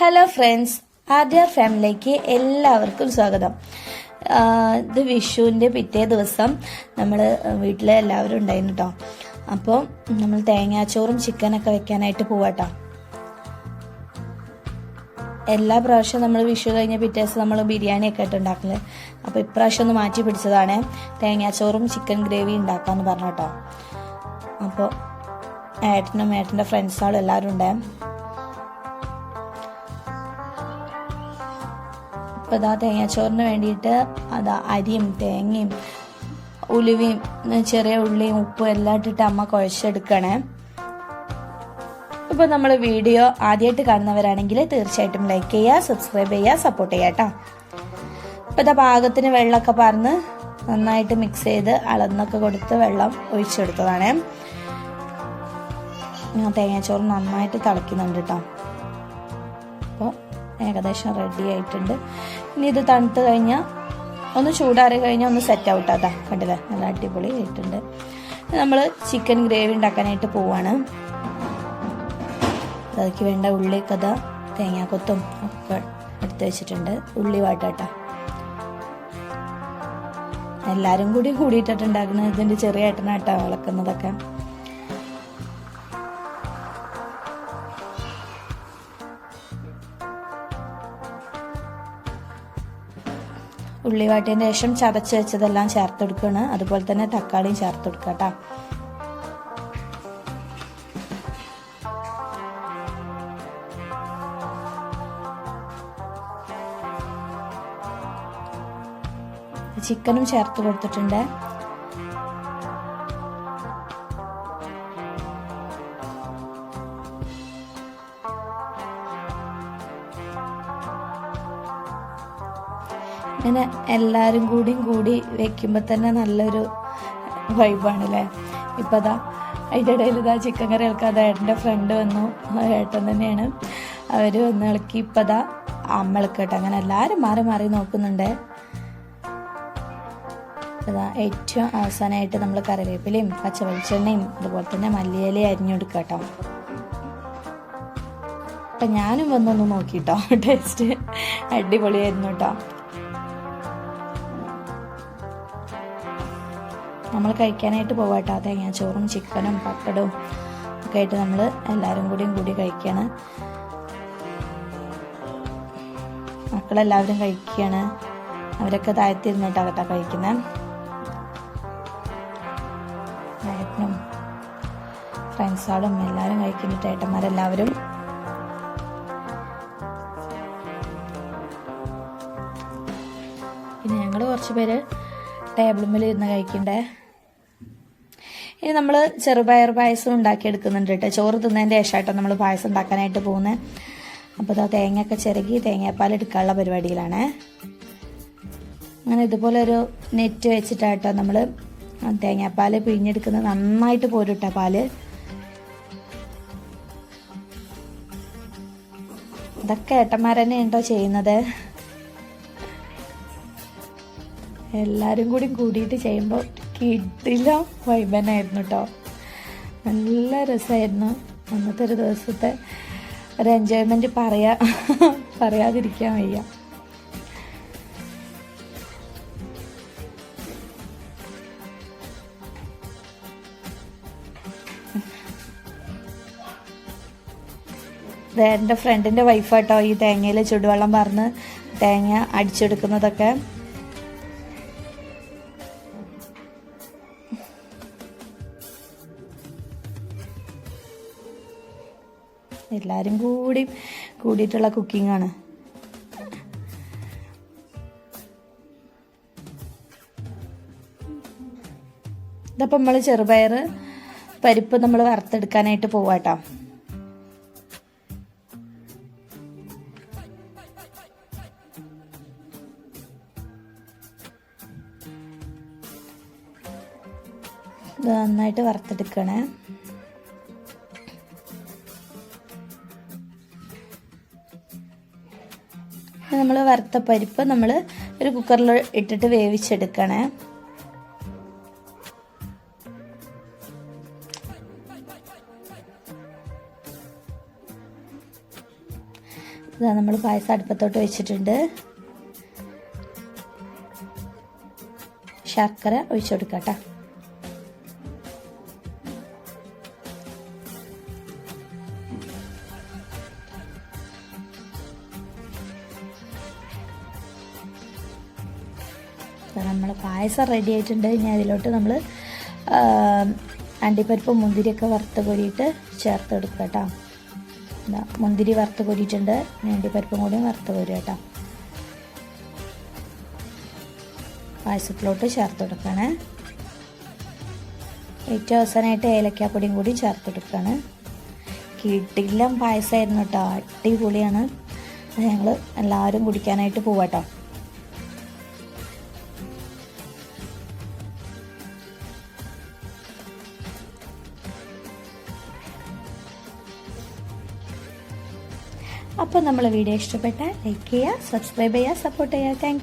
Hello friends ആദ്യ ഫാമിലിക്ക് എല്ലാവർക്കും സ്വാഗതം. ഇത് വിഷുവിന്റെ പിറ്റേ ദിവസം നമ്മൾ വീട്ടിലെ എല്ലാവരും ഉണ്ടായിരുന്നു കേട്ടോ അപ്പോൾ നമ്മൾ തേങ്ങാച്ചോറും ചിക്കനൊക്കെ വെക്കാനായിട്ട് പോവാട്ടോ എല്ലാ പ്രാവശ്യവും നമ്മൾ വിഷു കഴിഞ്ഞ പിറ്റേ ദിവസം നമ്മൾ ബിരിയാണിയൊക്കെ ആയിട്ട് ഉണ്ടാക്കൽ. അപ്പോൾ ഇപ്രാവശ്യം ഒന്ന് മാറ്റി പിടിച്ചതാണ്. തേങ്ങാച്ചോറും ചിക്കൻ ഗ്രേവി ഉണ്ടാക്കാമെന്ന് പറഞ്ഞു കേട്ടോ അപ്പോൾ ഏട്ടനും ഏട്ടന്റെ ഫ്രണ്ട്സുകളും എല്ലാവരും ഉണ്ട്. അപ്പോൾ ഇതാ തേങ്ങാച്ചോറിന് വേണ്ടിയിട്ട് അതാ അരിയും തേങ്ങയും ഉലുവയും ചെറിയ ഉള്ളിയും ഉപ്പും എല്ലാം ഇട്ടിട്ട് അമ്മ കുഴച്ചെടുക്കണേ. ഇപ്പോൾ നമ്മൾ വീഡിയോ ആദ്യമായിട്ട് കാണുന്നവരാണെങ്കിൽ തീർച്ചയായിട്ടും ലൈക്ക് ചെയ്യുക സബ്സ്ക്രൈബ് ചെയ്യുക സപ്പോർട്ട് ചെയ്യുക കേട്ടോ ഇപ്പം ഇതാ പാകത്തിന് വെള്ളമൊക്കെ പറഞ്ഞ് നന്നായിട്ട് മിക്സ് ചെയ്ത് അളന്നൊക്കെ കൊടുത്ത് വെള്ളം ഒഴിച്ചെടുത്തതാണ്. തേങ്ങാച്ചോറ് നന്നായിട്ട് തിളയ്ക്കുന്നുണ്ട് കേട്ടോ അപ്പോൾ ഏകദേശം റെഡി ആയിട്ടുണ്ട്. ഇനി ഇത് തണുത്ത് കഴിഞ്ഞാൽ ഒന്ന് ചൂടാറി കഴിഞ്ഞാൽ ഒന്ന് സെറ്റ് ഔട്ട് അതാ കണ്ടില്ലേ? നല്ല അടിപൊളി ആയിട്ടുണ്ട്. നമ്മൾ ചിക്കൻ ഗ്രേവി ഉണ്ടാക്കാനായിട്ട് പോവാണ്. അതിലേക്ക് വേണ്ട ഉള്ളി കഥ തേങ്ങാക്കൊത്തും ഒക്കെ എടുത്ത് വെച്ചിട്ടുണ്ട്. ഉള്ളി വാട്ടാട്ട. എല്ലാവരും കൂടി കൂടിയിട്ടിട്ട് ഇതിന്റെ ചെറിയ ഏട്ടനാട്ടാ വളക്കുന്നതൊക്കെ ഉള്ളി ശേഷം ചതച്ച് വെച്ചതെല്ലാം ചേർത്ത് കൊടുക്കുകയാണ് അതുപോലെ തന്നെ തക്കാളിയും ചേർത്ത് കൊടുക്കുക കേട്ടോ. ചിക്കനും ചേർത്ത് കൊടുത്തിട്ടുണ്ട്. ഇങ്ങനെ എല്ലാവരും കൂടിയും കൂടി വെക്കുമ്പോൾ തന്നെ നല്ലൊരു വൈബാണ് അല്ലേ ഇപ്പം അതാ അതിന്റെ ഇടയിൽ ഇതാ ചിക്കൻ കറി ഇളക്കാതെ ഏട്ടന്റെ ഫ്രണ്ട് വന്നു. ഏട്ടൻ തന്നെയാണ്. അവർ വന്ന് ഇളക്കി. ഇപ്പം അതാ അമ്മ ഇളക്കട്ടെ അങ്ങനെ എല്ലാവരും മാറി മാറി നോക്കുന്നുണ്ട്. അതാ ഏറ്റവും അവസാനമായിട്ട് നമ്മൾ കറിവേപ്പിലയും പച്ച വെളിച്ചെണ്ണയും അതുപോലെ തന്നെ മല്ലിയിലയും അരിഞ്ഞെടുക്കുക കേട്ടോ അപ്പം ഞാനും വന്നൊന്ന് നോക്കിട്ടോ ടേസ്റ്റ് അടിപൊളിയായിരുന്നു കേട്ടോ നമ്മൾ കഴിക്കാനായിട്ട് പോവാട്ടോ. തേങ്ങാച്ചോറും ചിക്കനും പപ്പടവും ഒക്കെ ആയിട്ട് നമ്മൾ എല്ലാവരും കൂടിയും കൂടി കഴിക്കുകയാണ് മക്കളെല്ലാവരും കഴിക്കുകയാണ് അവരൊക്കെ താഴ്ത്തിരുന്നിട്ടാണ് കേട്ടോ കഴിക്കുന്നത് ഏട്ടനും ഫ്രണ്ട്സാളും എല്ലാവരും കഴിക്കുന്നുണ്ട് ഏട്ടന്മാരെല്ലാവരും. പിന്നെ ഞങ്ങൾ കുറച്ച് പേര് ടേബിളിൽ ഇരുന്ന് കഴിക്കണ്ടേ? ഇനി നമ്മൾ ചെറുപയർ പായസം ഉണ്ടാക്കിയെടുക്കുന്നുണ്ട് കേട്ടോ. ചോറ് തിന്നതിന്റെ ശേഷമായിട്ടോ നമ്മൾ പായസം ഉണ്ടാക്കാനായിട്ട് പോകുന്നത് അപ്പോൾ ഇതാ തേങ്ങയൊക്കെ ചിരകി തേങ്ങാപ്പാൽ എടുക്കാനുള്ള പരിപാടിയിലാണ്. അങ്ങനെ ഇതുപോലെ ഒരു നെറ്റ് വെച്ചിട്ടാട്ടോ നമ്മൾ തേങ്ങാപ്പാൽ പിഴിഞ്ഞെടുക്കുന്നത്. നന്നായിട്ട് പോരുട്ടോ പാൽ. ഇതൊക്കെ ഏട്ടന്മാരെന്നെ ഉണ്ടോ ചെയ്യുന്നത്? എല്ലാവരും കൂടി കൂടിയിട്ട് ചെയ്യുമ്പോൾ കിട്ടില്ല വൈബനായിരുന്നു കേട്ടോ നല്ല രസമായിരുന്നു അന്നത്തെ ഒരു ദിവസത്തെ. ഒരു എൻജോയ്മെന്റ് പറയാ പറയാതിരിക്കാൻ വയ്യ. എന്റെ ഫ്രണ്ടിന്റെ വൈഫാട്ടോ ഈ തേങ്ങയിൽ ചുടുവെള്ളം പറഞ്ഞ് തേങ്ങ അടിച്ചെടുക്കുന്നതൊക്കെ. എല്ലാവരും കൂടി കൂടിയിട്ടുള്ള ആണ്. ഇതപ്പം നമ്മൾ ചെറുപയർ പരിപ്പ് നമ്മൾ വറുത്തെടുക്കാനായിട്ട് പോവാട്ടോ നന്നായിട്ട് വറുത്തെടുക്കണേ. നമ്മൾ വറുത്ത പരിപ്പ് നമ്മൾ ഒരു കുക്കറിൽ ഇട്ടിട്ട് വേവിച്ചെടുക്കണേ. ഇതാ നമ്മൾ പായസം അടുപ്പത്തോട്ട് വെച്ചിട്ടുണ്ട്. ശർക്കര ഒഴിച്ചു കൊടുക്കട്ടോ നമ്മൾ പായസം റെഡി ആയിട്ടുണ്ട്. ഇനി അതിലോട്ട് നമ്മൾ അണ്ടിപ്പരിപ്പ് മുന്തിരിയൊക്കെ വറുത്ത് കോരിയിട്ട് ചേർത്ത് കൊടുക്കുക കേട്ടോ മുന്തിരി വറുത്ത് കോരിയിട്ടുണ്ട് അണ്ടിപ്പരിപ്പും കൂടി വറുത്ത് കോരുക കേട്ടോ. പായസത്തിലോട്ട് ചേർത്ത് കൊടുക്കുകയാണ് ഏറ്റവും അവസാനമായിട്ട് ഏലക്കാപ്പൊടിയും കൂടി ചേർത്ത് കൊടുക്കുകയാണ് കിട്ടില്ല പായസമായിരുന്നു കേട്ടോ. അടിപൊളിയാണ്. ഞങ്ങൾ എല്ലാവരും കുടിക്കാനായിട്ട് പോവാട്ടോ അപ്പോൾ നമ്മളെ വീഡിയോ ഇഷ്ടപ്പെട്ടാൽ ലൈക്ക് ചെയ്യുക സബ്സ്ക്രൈബ് ചെയ്യുക സപ്പോർട്ട് ചെയ്യുക. താങ്ക്